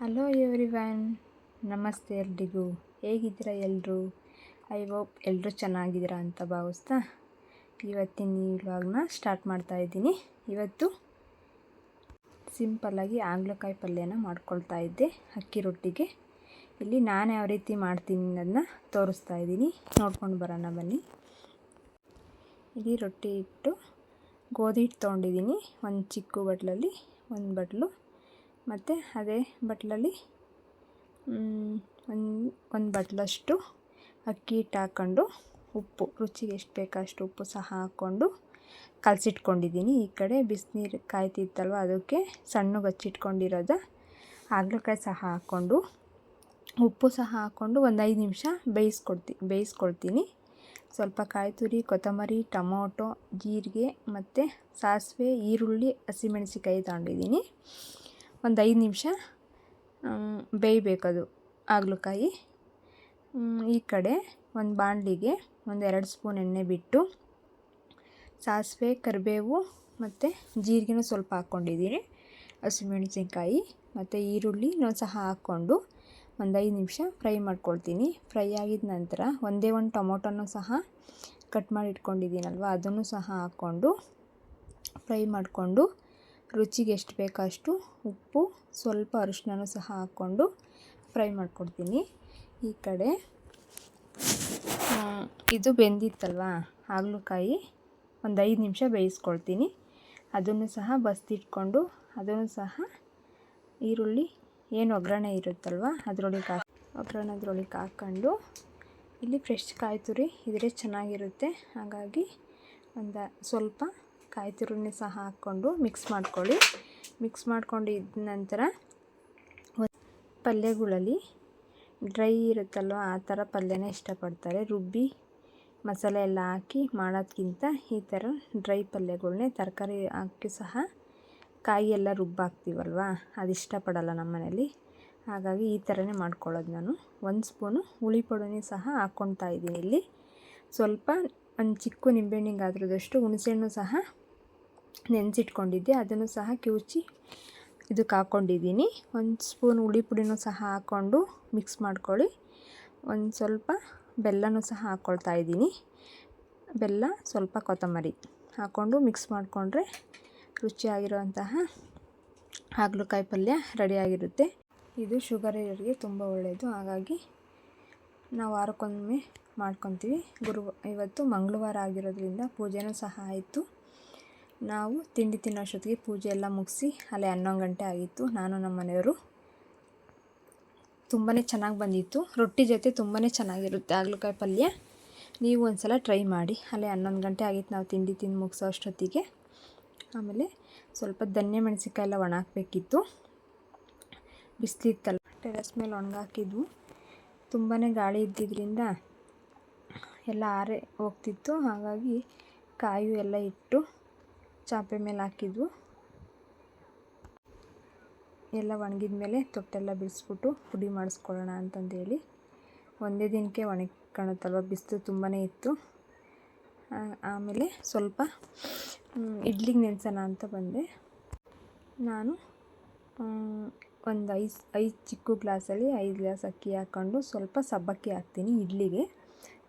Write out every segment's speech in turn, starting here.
Hello every van ನಮಸ್ತೆ ಎಲ್ರಿಗೂ. ಹೇಗಿದ್ದೀರಾ ಎಲ್ಲರೂ ಐ ಹೋಪ್ ಎಲ್ಲರೂ ಚೆನ್ನಾಗಿದ್ದೀರಾ ಅಂತ ಭಾವಿಸ್ತಾ ಇವತ್ತಿನ ಇವಾಗನ ಸ್ಟಾರ್ಟ್ ಮಾಡ್ತಾ ಇದ್ದೀನಿ. ಇವತ್ತು ಸಿಂಪಲ್ಲಾಗಿ ಆಗ್ಲಕಾಯಿ ಪಲ್ಯನ ಮಾಡ್ಕೊಳ್ತಾ ಇದ್ದೆ ಅಕ್ಕಿ ರೊಟ್ಟಿಗೆ. ಇಲ್ಲಿ ನಾನು ಯಾವ ರೀತಿ ಮಾಡ್ತೀನಿ ಅನ್ನೋದನ್ನ ತೋರಿಸ್ತಾ ಇದ್ದೀನಿ. ನೋಡ್ಕೊಂಡು ಬರೋಣ ಬನ್ನಿ. ಇಲ್ಲಿ ರೊಟ್ಟಿ ಇಟ್ಟು ಗೋಧಿ ಹಿಟ್ಟು ತೊಗೊಂಡಿದ್ದೀನಿ. ಒಂದು ಚಿಕ್ಕ ಬಟ್ಲಲ್ಲಿ, ಒಂದು ಬಟ್ಲು. ಮತ್ತು ಅದೇ ಬಟ್ಲಲ್ಲಿ ಒಂದು ಒಂದು ಬಟ್ಲಷ್ಟು ಅಕ್ಕಿ ಹಿಟ್ಟು ಹಾಕ್ಕೊಂಡು ಉಪ್ಪು, ರುಚಿಗೆ ಎಷ್ಟು ಬೇಕೋ ಅಷ್ಟು ಉಪ್ಪು ಸಹ ಹಾಕ್ಕೊಂಡು ಕಲಸಿಟ್ಕೊಂಡಿದ್ದೀನಿ. ಈ ಕಡೆ ಬಿಸಿನೀರು ಕಾಯ್ತಿತ್ತಲ್ವ, ಅದಕ್ಕೆ ಸಣ್ಣಗೆ ಹಚ್ಚಿಟ್ಕೊಂಡಿರೋದ. ಹಾಗಲಕಾಯಿ ಸಹ ಹಾಕ್ಕೊಂಡು, ಉಪ್ಪು ಸಹ ಹಾಕ್ಕೊಂಡು ಒಂದು ಐದು ನಿಮಿಷ ಬೇಯಿಸ್ಕೊಡ್ತಿ ಬೇಯಿಸ್ಕೊಳ್ತೀನಿ ಸ್ವಲ್ಪ ಕಾಯಿ ತುರಿ, ಕೊತ್ತಂಬರಿ, ಟೊಮೊಟೊ, ಜೀರಿಗೆ ಮತ್ತು ಸಾಸಿವೆ, ಈರುಳ್ಳಿ ಹಸಿಮೆಣಸಿಕಾಯಿ ತಗೊಂಡಿದ್ದೀನಿ. ಒಂದು ಐದು ನಿಮಿಷ ಬೇಯಬೇಕದು ಹಾಗಲಕಾಯಿ. ಈ ಕಡೆ ಒಂದು ಬಾಣಲಿಗೆ ಒಂದು ಎರಡು ಸ್ಪೂನ್ ಎಣ್ಣೆ ಬಿಟ್ಟು ಸಾಸಿವೆ, ಕರಿಬೇವು ಮತ್ತು ಜೀರಿಗೆನೂ ಸ್ವಲ್ಪ ಹಾಕ್ಕೊಂಡಿದ್ದೀನಿ. ಹಸಿಮೆಣಸಿನ್ಕಾಯಿ ಮತ್ತು ಈರುಳ್ಳಿನೂ ಸಹ ಹಾಕ್ಕೊಂಡು ಒಂದು ಐದು ನಿಮಿಷ ಫ್ರೈ ಮಾಡ್ಕೊಳ್ತೀನಿ. ಫ್ರೈ ಆಗಿದ ನಂತರ ಒಂದೇ ಒಂದು ಟೊಮೊಟೊನೂ ಸಹ ಕಟ್ ಮಾಡಿ ಇಟ್ಕೊಂಡಿದ್ದೀನಲ್ವ, ಅದನ್ನು ಸಹ ಹಾಕ್ಕೊಂಡು ಫ್ರೈ ಮಾಡಿಕೊಂಡು ರುಚಿಗೆ ಎಷ್ಟು ಬೇಕೋ ಅಷ್ಟು ಉಪ್ಪು, ಸ್ವಲ್ಪ ಅರಿಶಿನ ಸಹ ಹಾಕ್ಕೊಂಡು ಫ್ರೈ ಮಾಡಿಕೊಡ್ತೀನಿ. ಈ ಕಡೆ ಇದು ಬೆಂದಿತ್ತಲ್ವ? ಹಾಗಲಕಾಯಿ ಒಂದು ಐದು ನಿಮಿಷ ಬೇಯಿಸ್ಕೊಳ್ತೀನಿ. ಅದನ್ನು ಸಹ ಬಸ್ತಿಟ್ಕೊಂಡು, ಅದನ್ನು ಸಹ ಈರುಳ್ಳಿ, ಏನು ಒಗ್ಗರಣೆ ಇರುತ್ತಲ್ವ, ಅದರೊಳಗೆ ಹಾಕಿ, ಒಗ್ಗರಣೆ ಅದರೊಳಗೆ ಹಾಕ್ಕೊಂಡು, ಇಲ್ಲಿ ಫ್ರೆಶ್ ಕಾಯಿ ತುರಿ ಇದ್ರೆ ಚೆನ್ನಾಗಿರುತ್ತೆ. ಹಾಗಾಗಿ ಒಂದು ಸ್ವಲ್ಪ ಕಾಯಿ ತುರಿನೇ ಸಹ ಹಾಕ್ಕೊಂಡು ಮಿಕ್ಸ್ ಮಾಡ್ಕೊಳ್ಳಿ. ಮಿಕ್ಸ್ ಮಾಡ್ಕೊಂಡಿದ್ದ ನಂತರ ಪಲ್ಯಗಳಲ್ಲಿ ಡ್ರೈ ಇರುತ್ತಲ್ವ, ಆ ಥರ ಪಲ್ಯನೇ ಇಷ್ಟಪಡ್ತಾರೆ. ರುಬ್ಬಿ ಮಸಾಲೆ ಎಲ್ಲ ಹಾಕಿ ಮಾಡೋದ್ಕಿಂತ ಈ ಥರ ಡ್ರೈ ಪಲ್ಯಗಳನ್ನೇ ತರಕಾರಿ ಹಾಕಿ ಸಹ ಕಾಯಿ ಎಲ್ಲ ರುಬ್ಬಾಕ್ತೀವಲ್ವ, ಅದು ಇಷ್ಟಪಡಲ್ಲ ನಮ್ಮ ಮನೇಲಿ ಹಾಗಾಗಿ ಈ ಥರನೇ ಮಾಡ್ಕೊಳ್ಳೋದು ನಾನು. ಒಂದು ಸ್ಪೂನು ಹುಳಿ ಪುಡಿನೇ ಸಹ ಹಾಕ್ಕೊಳ್ತಾ ಇದ್ದೀನಿ ಇಲ್ಲಿ. ಸ್ವಲ್ಪ ಒಂದು ಚಿಕ್ಕ ನಿಂಬೆಹಣ್ಣಿಗೆ ಅದರದಷ್ಟು ಹುಣಸೆಹಣ್ಣು ಸಹ ನೆನೆಸಿಟ್ಕೊಂಡಿದ್ದೆ. ಅದನ್ನು ಸಹ ಕಿವುಚಿ ಇದಕ್ಕೆ ಹಾಕ್ಕೊಂಡಿದ್ದೀನಿ. ಒಂದು ಸ್ಪೂನ್ ಹುಳಿ ಪುಡಿನೂ ಸಹ ಹಾಕ್ಕೊಂಡು ಮಿಕ್ಸ್ ಮಾಡ್ಕೊಳ್ಳಿ. ಒಂದು ಸ್ವಲ್ಪ ಬೆಲ್ಲನೂ ಸಹ ಹಾಕ್ಕೊಳ್ತಾ ಇದ್ದೀನಿ. ಬೆಲ್ಲ, ಸ್ವಲ್ಪ ಕೊತ್ತಂಬರಿ ಹಾಕ್ಕೊಂಡು ಮಿಕ್ಸ್ ಮಾಡಿಕೊಂಡ್ರೆ ರುಚಿಯಾಗಿರುವಂತಹ ಹಾಗಲಕಾಯಿ ಪಲ್ಯ ರೆಡಿಯಾಗಿರುತ್ತೆ. ಇದು ಶುಗರ್ ಇರೋರಿಗೆ ತುಂಬ ಒಳ್ಳೆಯದು ಹಾಗಾಗಿ ನಾವು ವಾರಕ್ಕೊಮ್ಮೆ ಮಾಡ್ಕೊತೀವಿ. ಗುರು, ಇವತ್ತು ಮಂಗಳವಾರ ಆಗಿರೋದ್ರಿಂದ ಪೂಜೆನೂ ಸಹ ಆಯಿತು. ನಾವು ತಿಂಡಿ ತಿನ್ನೋಷ್ಟೊತ್ತಿಗೆ ಪೂಜೆ ಎಲ್ಲ ಮುಗಿಸಿ ಅಲ್ಲೇ ಹನ್ನೊಂದು ಗಂಟೆ ಆಗಿತ್ತು. ನಾನು ನಮ್ಮ ಮನೆಯವರು. ತುಂಬಾ ಚೆನ್ನಾಗಿ ಬಂದಿತ್ತು. ರೊಟ್ಟಿ ಜೊತೆ ತುಂಬಾ ಚೆನ್ನಾಗಿರುತ್ತೆ ಹಾಗಲಕಾಯಿ ಪಲ್ಯ. ನೀವು ಒಂದು ಸಲ ಟ್ರೈ ಮಾಡಿ. ಅಲ್ಲೇ ಹನ್ನೊಂದು ಗಂಟೆ ಆಗಿತ್ತು ನಾವು ತಿಂಡಿ ತಿಂದು ಮುಗಿಸೋ ಅಷ್ಟೊತ್ತಿಗೆ. ಆಮೇಲೆ ಸ್ವಲ್ಪ ಧನ್ಯ ಮೆಣಸಿನ್ಕಾಯಿ ಎಲ್ಲ ಒಣ ಹಾಕಬೇಕಿತ್ತು. ಬಿಸಿಲಿತ್ತಲ್ಲ. ಟೆರೆಸ್ ಮೇಲೆ ಒಣಗಾಕಿದ್ವು. ತುಂಬಾ ಗಾಳಿ ಇದ್ದಿದ್ದರಿಂದ ಎಲ್ಲ ಆರೆ ಹೋಗ್ತಿತ್ತು. ಹಾಗಾಗಿ ಕಾಯು ಎಲ್ಲ ಇಟ್ಟು ಚಾಪೆ ಮೇಲೆ ಹಾಕಿದ್ವು. ಎಲ್ಲ ಒಣಗಿದ ಮೇಲೆ ತೊಟ್ಟೆಲ್ಲ ಬಿಡಿಸ್ಬಿಟ್ಟು ಪುಡಿ ಮಾಡಿಸ್ಕೊಳ್ಳೋಣ ಅಂತಂದೇಳಿ ಒಂದೇ ದಿನಕ್ಕೆ ಒಣಗ್ಕೊಳುತ್ತಲ್ವ ಬಿಸಿಲು ತುಂಬಾ ಇತ್ತು. ಆಮೇಲೆ ಸ್ವಲ್ಪ ಇಡ್ಲಿಗೆ ನೆನೆಸೋಣ ಅಂತ ಬಂದೆ. ನಾನು ಒಂದು ಐದು ಐದು ಚಿಕ್ಕ ಗ್ಲಾಸಲ್ಲಿ ಐದು ಗ್ಲಾಸ್ ಅಕ್ಕಿ ಹಾಕ್ಕೊಂಡು ಸ್ವಲ್ಪ ಸಬ್ಬಕ್ಕಿ ಹಾಕ್ತೀನಿ ಇಡ್ಲಿಗೆ.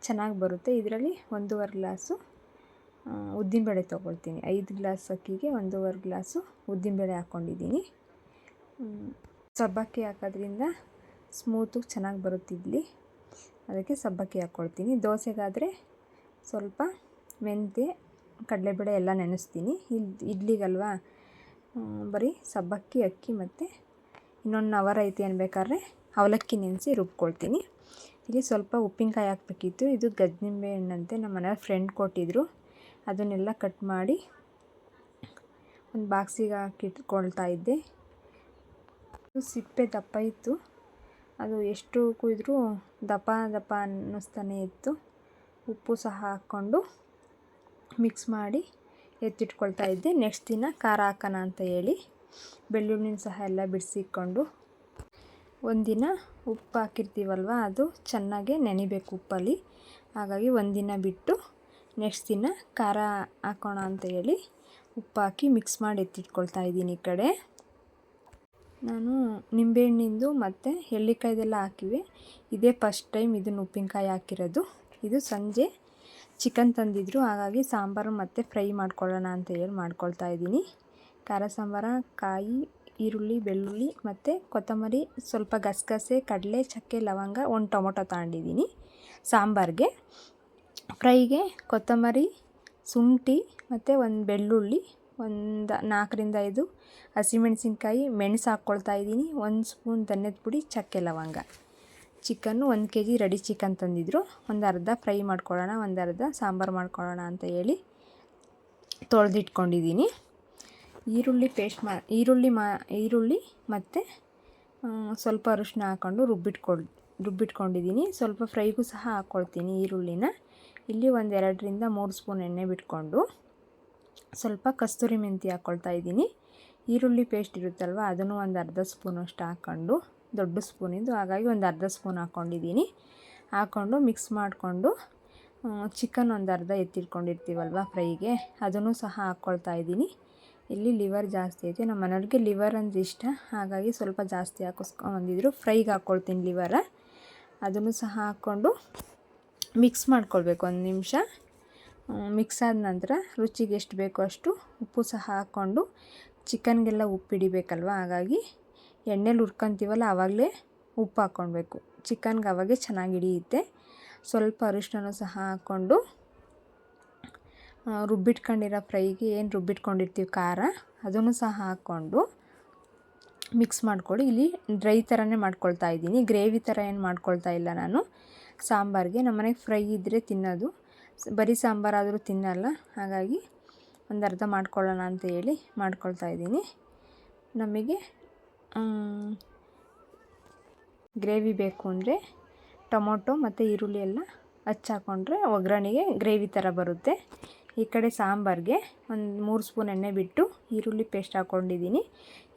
ಚೆನ್ನಾಗಿ ಬರುತ್ತೆ. ಇದರಲ್ಲಿ ಒಂದೂವರೆ ಗ್ಲಾಸು ಉದ್ದಿನಬೇಳೆ ತೊಗೊಳ್ತೀನಿ. ಐದು ಗ್ಲಾಸ್ ಅಕ್ಕಿಗೆ ಒಂದೂವರೆ ಗ್ಲಾಸು ಉದ್ದಿನಬೇಳೆ ಹಾಕ್ಕೊಂಡಿದ್ದೀನಿ. ಸಬ್ಬಕ್ಕಿ ಹಾಕೋದ್ರಿಂದ ಸ್ಮೂತು ಚೆನ್ನಾಗಿ ಬರುತ್ತೆ ಇಡ್ಲಿ. ಅದಕ್ಕೆ ಸಬ್ಬಕ್ಕಿ ಹಾಕ್ಕೊಳ್ತೀನಿ. ದೋಸೆಗಾದರೆ ಸ್ವಲ್ಪ ಮೆಂತ್ಯ, ಕಡಲೆಬೇಳೆ ಎಲ್ಲ ನೆನೆಸ್ತೀನಿ. ಇಲ್ಲಿ ಇಡ್ಲಿಗಲ್ವಾ? ಬರೀ ಸಬ್ಬಕ್ಕಿ, ಅಕ್ಕಿ ಮತ್ತು ಇನ್ನೊಂದು ಅವರ್ ಐತಿ ಅನ್ಬೇಕಾದ್ರೆ ಅವಲಕ್ಕಿ ನೆನೆಸಿ ರುಬ್ಕೊಳ್ತೀನಿ. ಇಲ್ಲಿ ಸ್ವಲ್ಪ ಉಪ್ಪಿನಕಾಯಿ ಹಾಕ್ಬೇಕಿತ್ತು. ಇದು ಗಜ್ಜಿಂಬೆ ಹಣ್ಣಂತೆ ನಮ್ಮ ಮನೆಯವ್ರ ಫ್ರೆಂಡ್ ಕೊಟ್ಟಿದ್ದರು ಅದನ್ನೆಲ್ಲ ಕಟ್ ಮಾಡಿ ಒಂದು ಬಾಕ್ಸಿಗೆ ಹಾಕಿಟ್ಕೊಳ್ತಾ ಇದ್ದೆ. ಸಿಪ್ಪೆ ದಪ್ಪ ಇತ್ತು. ಅದು ಎಷ್ಟು ಕುಯ್ದರೂ ದಪ್ಪ ದಪ್ಪ ಅನ್ನಿಸ್ತಾನೆ ಇತ್ತು. ಉಪ್ಪು ಸಹ ಹಾಕ್ಕೊಂಡು ಮಿಕ್ಸ್ ಮಾಡಿ ಎತ್ತಿಟ್ಕೊಳ್ತಾ ಇದ್ದೆ. ನೆಕ್ಸ್ಟ್ ದಿನ ಖಾರ ಹಾಕೋಣ ಅಂತ ಹೇಳಿ ಬೆಳ್ಳುಳ್ಳಿನ ಸಹ ಎಲ್ಲ ಬಿಡಿಸಿಕೊಂಡು ಒಂದಿನ ಉಪ್ಪು ಹಾಕಿರ್ತೀವಲ್ವ, ಅದು ಚೆನ್ನಾಗೆ ನೆನಿಬೇಕು ಉಪ್ಪಲ್ಲಿ. ಹಾಗಾಗಿ ಒಂದಿನ ಬಿಟ್ಟು ನೆಕ್ಸ್ಟ್ ದಿನ ಖಾರ ಹಾಕೋಣ ಅಂತ ಹೇಳಿ ಉಪ್ಪು ಹಾಕಿ ಮಿಕ್ಸ್ ಮಾಡಿ ಎತ್ತಿಟ್ಕೊಳ್ತಾ ಇದ್ದೀನಿ ಈ ಕಡೆ. ನಾನು ನಿಂಬೆಹಣ್ಣಿಂದು ಮತ್ತು ಎಳ್ಳಿಕಾಯ್ದೆಲ್ಲ ಹಾಕಿವೆ. ಇದೇ ಫಸ್ಟ್ ಟೈಮ್ ಇದನ್ನು ಉಪ್ಪಿನಕಾಯಿ ಹಾಕಿರೋದು. ಇದು ಸಂಜೆ ಚಿಕನ್ ತಂದಿದ್ರು, ಹಾಗಾಗಿ ಸಾಂಬಾರು ಮತ್ತು ಫ್ರೈ ಮಾಡ್ಕೊಳ್ಳೋಣ ಅಂತ ಹೇಳಿ ಮಾಡ್ಕೊಳ್ತಾ ಇದ್ದೀನಿ. ಖಾರ, ಸಾಂಬಾರ, ಕಾಯಿ ಈರುಳ್ಳಿ, ಬೆಳ್ಳುಳ್ಳಿ ಮತ್ತು ಕೊತ್ತಂಬರಿ ಸ್ವಲ್ಪ ಗಸಗಸೆ, ಕಡಲೆ, ಚಕ್ಕೆ, ಲವಂಗ ಒಂದು ಟೊಮೊಟೊ ತಗೊಂಡಿದ್ದೀನಿ. ಸಾಂಬಾರಿಗೆ. ಫ್ರೈಗೆ ಕೊತ್ತಂಬರಿ, ಶುಂಠಿ ಮತ್ತು ಒಂದು ಬೆಳ್ಳುಳ್ಳಿ, ಒಂದು ನಾಲ್ಕರಿಂದ ಐದು ಹಸಿಮೆಣಸಿನ್ಕಾಯಿ ಮೆಣಸು ಹಾಕ್ಕೊಳ್ತಾ ಇದ್ದೀನಿ. ಒಂದು ಸ್ಪೂನ್ ಧನ್ಯದ ಪುಡಿ, ಚಕ್ಕೆ, ಲವಂಗ. ಚಿಕನ್ನು ಒಂದು ಕೆ ಜಿ ರೆಡಿ ಚಿಕನ್ ತಂದಿದ್ದರು ಒಂದು ಅರ್ಧ ಫ್ರೈ ಮಾಡ್ಕೊಳ್ಳೋಣ, ಒಂದು ಅರ್ಧ ಸಾಂಬಾರು ಮಾಡ್ಕೊಳ್ಳೋಣ ಅಂತ ಹೇಳಿ ತೊಳೆದಿಟ್ಕೊಂಡಿದ್ದೀನಿ. ಈರುಳ್ಳಿ ಪೇಸ್ಟ್ ಮಾ, ಈರುಳ್ಳಿ ಮಾ, ಈರುಳ್ಳಿ ಮತ್ತು ಸ್ವಲ್ಪ ಅರಿಶಿನ ಹಾಕ್ಕೊಂಡು ರುಬ್ಬಿಟ್ಕೊಳ್ ರುಬ್ಬಿಟ್ಕೊಂಡಿದ್ದೀನಿ ಸ್ವಲ್ಪ ಫ್ರೈಗೂ ಸಹ ಹಾಕ್ಕೊಳ್ತೀನಿ ಈರುಳ್ಳಿನ. ಇಲ್ಲಿ ಒಂದು ಎರಡರಿಂದ ಮೂರು ಸ್ಪೂನ್ ಎಣ್ಣೆ ಬಿಟ್ಕೊಂಡು ಸ್ವಲ್ಪ ಕಸ್ತೂರಿ ಮೆಂತಿ ಹಾಕ್ಕೊಳ್ತಾ ಇದ್ದೀನಿ ಈರುಳ್ಳಿ ಪೇಸ್ಟ್ ಇರುತ್ತಲ್ವ, ಅದನ್ನು ಒಂದು ಅರ್ಧ ಸ್ಪೂನಷ್ಟು ಹಾಕ್ಕೊಂಡು ದೊಡ್ಡ ಸ್ಪೂನಿಂದು, ಹಾಗಾಗಿ ಒಂದು ಅರ್ಧ ಸ್ಪೂನ್ ಹಾಕ್ಕೊಂಡಿದ್ದೀನಿ ಹಾಕ್ಕೊಂಡು ಮಿಕ್ಸ್ ಮಾಡಿಕೊಂಡು ಚಿಕನ್ ಒಂದು ಅರ್ಧ ಎತ್ತಿಟ್ಕೊಂಡಿರ್ತೀವಲ್ವ ಫ್ರೈಗೆ, ಅದನ್ನು ಸಹ ಹಾಕ್ಕೊಳ್ತಾ ಇದ್ದೀನಿ ಇಲ್ಲಿ ಲಿವರ್ ಜಾಸ್ತಿ ಐತೆ. ನಮ್ಮ ಮನೆಯವ್ರಿಗೆ ಲಿವರ್ ಅಂದ್ರೆ ಇಷ್ಟ. ಹಾಗಾಗಿ ಸ್ವಲ್ಪ ಜಾಸ್ತಿ ಹಾಕಿಸ್ಕೊಂಬಂದಿದ್ರು ಫ್ರೈಗೆ ಹಾಕ್ಕೊಳ್ತೀನಿ ಲಿವರ. ಅದನ್ನು ಸಹ ಹಾಕ್ಕೊಂಡು ಮಿಕ್ಸ್ ಮಾಡ್ಕೊಳ್ಬೇಕು ಒಂದು ನಿಮಿಷ. ಮಿಕ್ಸ್ ಆದ ನಂತರ ರುಚಿಗೆ ಎಷ್ಟು ಬೇಕೋ ಅಷ್ಟು ಉಪ್ಪು ಸಹ ಹಾಕ್ಕೊಂಡು ಚಿಕನ್ಗೆಲ್ಲ ಉಪ್ಪು ಹಿಡಿಬೇಕಲ್ವ? ಹಾಗಾಗಿ ಎಣ್ಣೆಲಿ ಹುರ್ಕೊಂತೀವಲ್ಲ ಆವಾಗಲೇ ಉಪ್ಪು ಹಾಕ್ಕೊಳ್ಬೇಕು. ಚಿಕನ್ಗೆ ಅವಾಗೆ ಚೆನ್ನಾಗಿ ಹಿಡಿಯುತ್ತೆ. ಸ್ವಲ್ಪ ಅರಿಶಿನ ಸಹ ಹಾಕ್ಕೊಂಡು ರುಬ್ಬಿಟ್ಕೊಂಡಿರೋ ಫ್ರೈಗೆ ಏನು ರುಬ್ಬಿಟ್ಕೊಂಡಿರ್ತೀವಿ? ಖಾರ. ಅದನ್ನು ಸಹ ಹಾಕ್ಕೊಂಡು ಮಿಕ್ಸ್ ಮಾಡ್ಕೊಳ್ಳಿ. ಇಲ್ಲಿ ಡ್ರೈ ಥರನೇ ಮಾಡ್ಕೊಳ್ತಾ ಇದ್ದೀನಿ. ಗ್ರೇವಿ ಥರ ಏನು ಮಾಡ್ಕೊಳ್ತಾ ಇಲ್ಲ ನಾನು. ಸಾಂಬಾರಿಗೆ. ನಮ್ಮ ಮನೆಗೆ ಫ್ರೈ ಇದ್ದರೆ ತಿನ್ನೋದು. ಬರೀ ಸಾಂಬಾರಾದರೂ ತಿನ್ನಲ್ಲ. ಹಾಗಾಗಿ ಒಂದು ಅರ್ಧ ಮಾಡ್ಕೊಳ್ಳೋಣ ಅಂತ ಹೇಳಿ ಮಾಡ್ಕೊಳ್ತಾ ಇದ್ದೀನಿ. ನಮಗೆ ಗ್ರೇವಿ ಬೇಕು ಅಂದರೆ ಟೊಮೊಟೊ ಮತ್ತು ಈರುಳ್ಳಿ ಎಲ್ಲ ಹಚ್ಚಾಕೊಂಡ್ರೆ ಒಗ್ಗರಣೆಗೆ ಗ್ರೇವಿ ಥರ ಬರುತ್ತೆ. ಈ ಕಡೆ ಸಾಂಬಾರಿಗೆ ಒಂದು ಮೂರು ಸ್ಪೂನ್ ಎಣ್ಣೆ ಬಿಟ್ಟು ಈರುಳ್ಳಿ ಪೇಸ್ಟ್ ಹಾಕ್ಕೊಂಡಿದ್ದೀನಿ.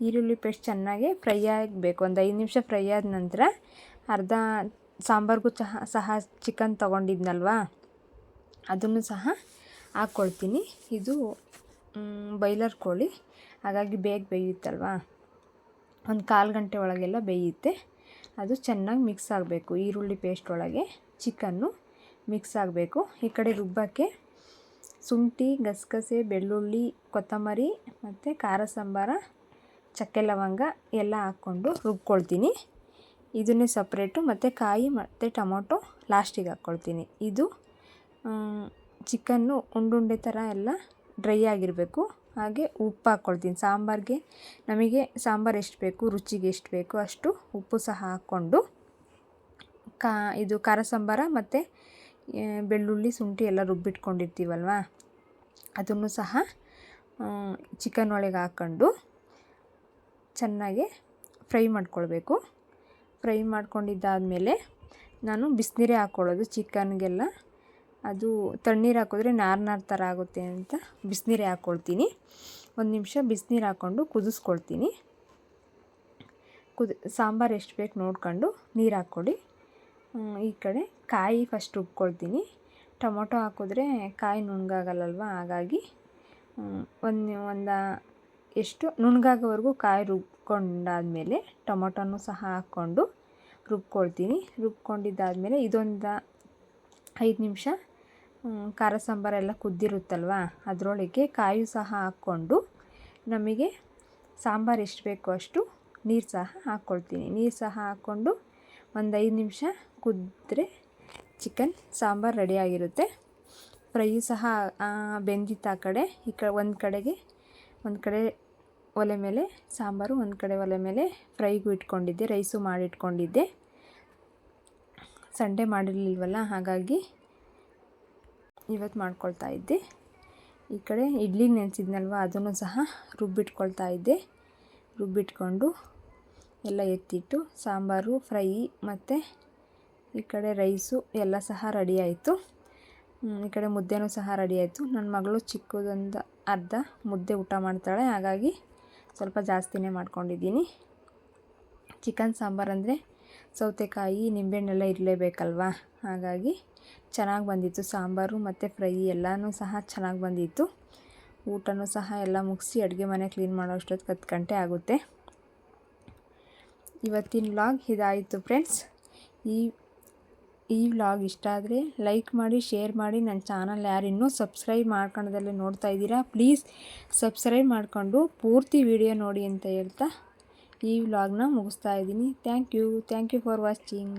ಈರುಳ್ಳಿ ಪೇಸ್ಟ್ ಚೆನ್ನಾಗಿ ಫ್ರೈ ಆಗಬೇಕು. ಒಂದು ಐದು ನಿಮಿಷ ಫ್ರೈ ಆದ ನಂತರ ಅರ್ಧ ಸಾಂಬಾರಿಗೂ ಸಹ ಸಹ ಚಿಕನ್ ತೊಗೊಂಡಿದ್ನಲ್ವಾ? ಅದನ್ನು ಸಹ ಹಾಕ್ಕೊಳ್ತೀನಿ. ಇದು ಬೈಲರ್ ಕೋಳಿ. ಹಾಗಾಗಿ ಬೇಗ ಬೇಯುತ್ತಲ್ವ? ಒಂದು ಕಾಲು ಗಂಟೆ ಒಳಗೆಲ್ಲ ಬೇಯುತ್ತೆ. ಅದು ಚೆನ್ನಾಗಿ ಮಿಕ್ಸ್ ಆಗಬೇಕು. ಈರುಳ್ಳಿ ಪೇಸ್ಟ್ ಒಳಗೆ ಚಿಕನ್ನು ಮಿಕ್ಸ್ ಆಗಬೇಕು. ಈ ಕಡೆ ರುಬ್ಬಕ್ಕೆ ಶುಂಠಿ, ಗಸಗಸೆ, ಬೆಳ್ಳುಳ್ಳಿ, ಕೊತ್ತಂಬರಿ ಮತ್ತು ಖಾರ ಸಾಂಬಾರ, ಚಕ್ಕೆ ಲವಂಗ ಎಲ್ಲ ಹಾಕ್ಕೊಂಡು ರುಬ್ಕೊಳ್ತೀನಿ. ಇದನ್ನೇ ಸಪ್ರೇಟು ಮತ್ತು ಕಾಯಿ ಮತ್ತು ಟೊಮೊಟೊ ಲಾಸ್ಟಿಗೆ ಹಾಕ್ಕೊಳ್ತೀನಿ. ಇದು ಚಿಕನ್ನು ಉಂಡುಂಡೆ ಥರ ಎಲ್ಲ ಡ್ರೈ ಆಗಿರಬೇಕು. ಹಾಗೆ ಉಪ್ಪು ಹಾಕ್ಕೊಳ್ತೀನಿ. ಸಾಂಬಾರಿಗೆ ನಮಗೆ ಸಾಂಬಾರು ಎಷ್ಟು ಬೇಕು, ರುಚಿಗೆ ಎಷ್ಟು ಬೇಕು ಅಷ್ಟು ಉಪ್ಪು ಸಹ ಹಾಕ್ಕೊಂಡು ಕಾ, ಇದು ಖಾರ ಸಾಂಬಾರ ಮತ್ತು ಬೆಳ್ಳುಳ್ಳಿ, ಶುಂಠಿ ಎಲ್ಲ ರುಬ್ಬಿಟ್ಕೊಂಡಿರ್ತೀವಲ್ವ? ಅದನ್ನು ಸಹ ಚಿಕನ್ ಒಳಗೆ ಹಾಕ್ಕೊಂಡು ಚೆನ್ನಾಗಿ ಫ್ರೈ ಮಾಡ್ಕೊಳ್ಬೇಕು. ಫ್ರೈ ಮಾಡ್ಕೊಂಡಿದ್ದಾದಮೇಲೆ ನಾನು ಬಿಸಿನೀರೇ ಹಾಕ್ಕೊಳ್ಳೋದು ಚಿಕನ್ಗೆಲ್ಲ. ಅದು ತಣ್ಣೀರು ಹಾಕಿದ್ರೆ ನಾರು ನಾರು ಥರ ಆಗುತ್ತೆ ಅಂತ ಬಿಸಿನೀರೇ ಹಾಕ್ಕೊಳ್ತೀನಿ. ಒಂದು ನಿಮಿಷ ಬಿಸಿನೀರು ಹಾಕ್ಕೊಂಡು ಕುದಿಸ್ಕೊಳ್ತೀನಿ. ಕುದಿ, ಸಾಂಬಾರು ಎಷ್ಟು ಬೇಕು ನೋಡ್ಕೊಂಡು ನೀರು ಹಾಕ್ಕೊಡಿ ಈ ಕಡೆ ಕಾಯಿ ಫಸ್ಟ್ ರುಬ್ಕೊಳ್ತೀನಿ ಟೊಮೊಟೊ ಹಾಕಿದ್ರೆ ಕಾಯಿ ನುಣ್ಣಗಾಗಲ್ಲಲ್ವ? ಹಾಗಾಗಿ ಒಂದು ಒಂದು ಎಷ್ಟು ನುಣ್ಣಗಾಗೋವರೆಗೂ ಕಾಯಿ ರುಬ್ಕೊಂಡಾದಮೇಲೆ ಟೊಮೊಟೊನೂ ಸಹ ಹಾಕ್ಕೊಂಡು ರುಬ್ಕೊಳ್ತೀನಿ. ರುಬ್ಕೊಂಡಿದ್ದಾದಮೇಲೆ ಇದೊಂದು ಐದು ನಿಮಿಷ ಖಾರ ಸಾಂಬಾರೆಲ್ಲ ಕುದ್ದಿರುತ್ತಲ್ವ? ಅದರೊಳಗೆ ಕಾಯಿ ಸಹ ಹಾಕ್ಕೊಂಡು ನಮಗೆ ಸಾಂಬಾರು ಎಷ್ಟು ಬೇಕೋ ಅಷ್ಟು ನೀರು ಸಹ ಹಾಕ್ಕೊಳ್ತೀನಿ. ನೀರು ಸಹ ಹಾಕ್ಕೊಂಡು ಒಂದು ಐದು ನಿಮಿಷ ಕುದ್ದರೆ ಚಿಕನ್ ಸಾಂಬಾರು ರೆಡಿಯಾಗಿರುತ್ತೆ ಫ್ರೈ ಸಹ ಬೆಂದಿತ್ತು ಆ ಕಡೆ, ಈ ಕಡೆ ಒಂದು ಕಡೆಗೆ, ಒಂದು ಕಡೆ ಒಲೆ ಮೇಲೆ ಸಾಂಬಾರು, ಒಂದು ಕಡೆ ಒಲೆ ಮೇಲೆ ಫ್ರೈಗೂ ಇಟ್ಕೊಂಡಿದ್ದೆ ರೈಸು ಮಾಡಿಟ್ಕೊಂಡಿದ್ದೆ. ಸಂಡೇ ಮಾಡಿರಲಿಲ್ವಲ್ಲ, ಹಾಗಾಗಿ ಇವತ್ತು ಮಾಡ್ಕೊಳ್ತಾ ಇದ್ದೆ. ಈ ಕಡೆ ಇಡ್ಲಿ ನೆನೆಸಿದ್ನಲ್ವ, ಅದನ್ನು ಸಹ ರುಬ್ಬಿಟ್ಕೊಳ್ತಾ ಇದ್ದೆ. ರುಬ್ಬಿಟ್ಕೊಂಡು ಎಲ್ಲ ಎತ್ತಿಟ್ಟು, ಸಾಂಬಾರು ಫ್ರೈ ಮತ್ತು ಈ ಕಡೆ ರೈಸು ಎಲ್ಲ ಸಹ ರೆಡಿ ಆಯಿತು. ಈ ಕಡೆ ಮುದ್ದೆನೂ ಸಹ ರೆಡಿ ಆಯಿತು. ನನ್ನ ಮಗಳು ಚಿಕ್ಕದೊಂದು ಅರ್ಧ ಮುದ್ದೆ ಊಟ ಮಾಡ್ತಾಳೆ. ಹಾಗಾಗಿ ಸ್ವಲ್ಪ ಜಾಸ್ತಿನೇ ಮಾಡ್ಕೊಂಡಿದ್ದೀನಿ. ಚಿಕನ್ ಸಾಂಬಾರು ಅಂದರೆ ಸೌತೆಕಾಯಿ, ನಿಂಬೆಹಣ್ಣೆಲ್ಲ ಇರಲೇಬೇಕಲ್ವಾ? ಹಾಗಾಗಿ ಚೆನ್ನಾಗಿ ಬಂದಿತ್ತು. ಸಾಂಬಾರು ಮತ್ತು ಫ್ರೈ ಎಲ್ಲನೂ ಸಹ ಚೆನ್ನಾಗಿ ಬಂದಿತ್ತು. ಊಟನೂ ಸಹ ಎಲ್ಲ ಮುಗಿಸಿ ಅಡುಗೆ ಮನೆ ಕ್ಲೀನ್ ಮಾಡೋ ಅಷ್ಟೊತ್ತು ಹತ್ತು ಗಂಟೆ ಆಗುತ್ತೆ. ಇವತ್ತಿನ ವ್ಲಾಗ್ ಇದಾಯಿತು ಫ್ರೆಂಡ್ಸ್ ಈ ಈ ವ್ಲಾಗ್ ಇಷ್ಟ ಆದರೆ ಲೈಕ್ ಮಾಡಿ, ಶೇರ್ ಮಾಡಿ. ನನ್ನ ಚಾನಲ್ ಯಾರು ಇನ್ನೂ ಸಬ್ಸ್ಕ್ರೈಬ್ ಮಾಡ್ಕೊಳೋದಲ್ಲೇ ನೋಡ್ತಾ ಇದ್ದೀರಾ, ಪ್ಲೀಸ್ ಸಬ್ಸ್ಕ್ರೈಬ್ ಮಾಡಿಕೊಂಡು ಪೂರ್ತಿ ವಿಡಿಯೋ ನೋಡಿ ಅಂತ ಹೇಳ್ತಾ ಈ ವ್ಲಾಗ್ನ ಮುಗಿಸ್ತಾ ಇದ್ದೀನಿ. Thank you thank you for watching.